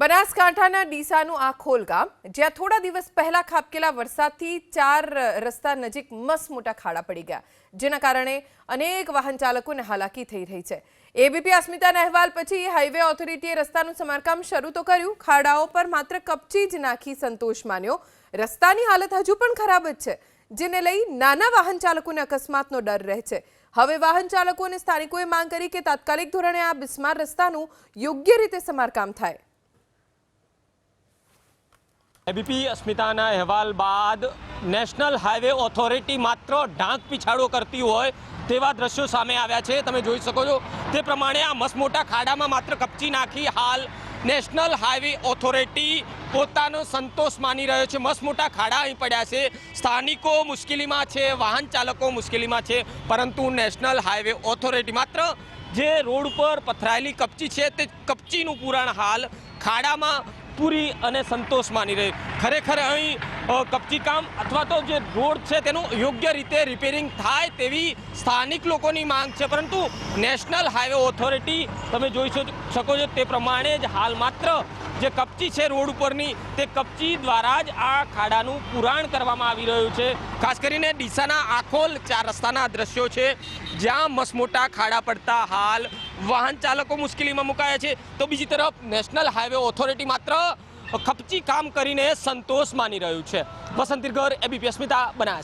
બનાસકાંઠાના ડીસાનું આ ખોલ ગામ, જ્યાં થોડા દિવસ પહેલા ખાબકેલા વરસાદથી ચાર રસ્તા નજીક મસ મોટા ખાડા પડી ગયા. જેના કારણે અનેક વાહન ચાલકોને હાલાકી થઈ રહી છે. એબીપી અસ્મિતાના અહેવાલ પછી હાઈવે ઓથોરિટીએ રસ્તાનું સમારકામ શરૂ તો કર્યું. ખાડાઓ પર માત્ર કપચી જ નાખી સંતોષ માન્યો. રસ્તાની હાલત હજુ પણ ખરાબ જ છે, જેને લઈ નાના વાહન ચાલકોને અકસ્માતનો ડર રહે છે. હવે વાહન ચાલકો અને સ્થાનિકોએ માંગ કરી કે તાત્કાલિક ધોરણે આ બિસ્માર રસ્તાનું યોગ્ય રીતે સમારકામ થાય. એબીપી અસ્મિતાના અહેવાલ બાદ નેશનલ હાઈવે ઓથોરિટી માત્ર ઢાંક પીછાડો કરતી હોય તેવા દ્રશ્યો સામે આવ્યા છે. તમે જોઈ શકો છો, તે પ્રમાણે આ મસમોટા ખાડામાં માત્ર કપચી નાખી હાલ નેશનલ હાઈવે ઓથોરિટી પોતાનો સંતોષ માની રહ્યો છે. મસમોટા ખાડા અહીં પડ્યા છે. સ્થાનિકો મુશ્કેલીમાં છે, વાહન ચાલકો મુશ્કેલીમાં છે, પરંતુ નેશનલ હાઈવે ઓથોરિટી માત્ર જે રોડ પર પથરાયેલી કપચી છે, તે કપચીનું પુરાણ હાલ ખાડામાં પૂરી અને સંતોષ માની રહી. ખરેખર અહીં અ, કપચી કામ અથવા તો જે રોડ છે તેનું યોગ્ય રીતે રિપેરિંગ થાય તેવી સ્થાનિક લોકોની માંગ છે. પરંતુ નેશનલ હાઈવે ઓથોરિટી તમે જોઈ શકો છો તે પ્રમાણે જ હાલ માત્ર જે કપચી છે રોડ ઉપરની તે કપચી દ્વારા જ આ ખાડાનું પુરાણ કરવામાં આવી રહ્યું છે. ખાસ કરીને ડીસાના આખોલ ચાર રસ્તાના દ્રશ્યો છે. જ્યાં મસમોટા ખાડા પડતા હાલ વાહન ચાલકો મુશ્કેલીમાં મુકાયા છે. તો બીજી તરફ નેશનલ હાઈવે ઓથોરિટી માત્ર ખપચી કામ કરીને સંતોષ માની રહ્યું છે. વસંત દિરગર એબીપી અસ્મિતા, બનાસ.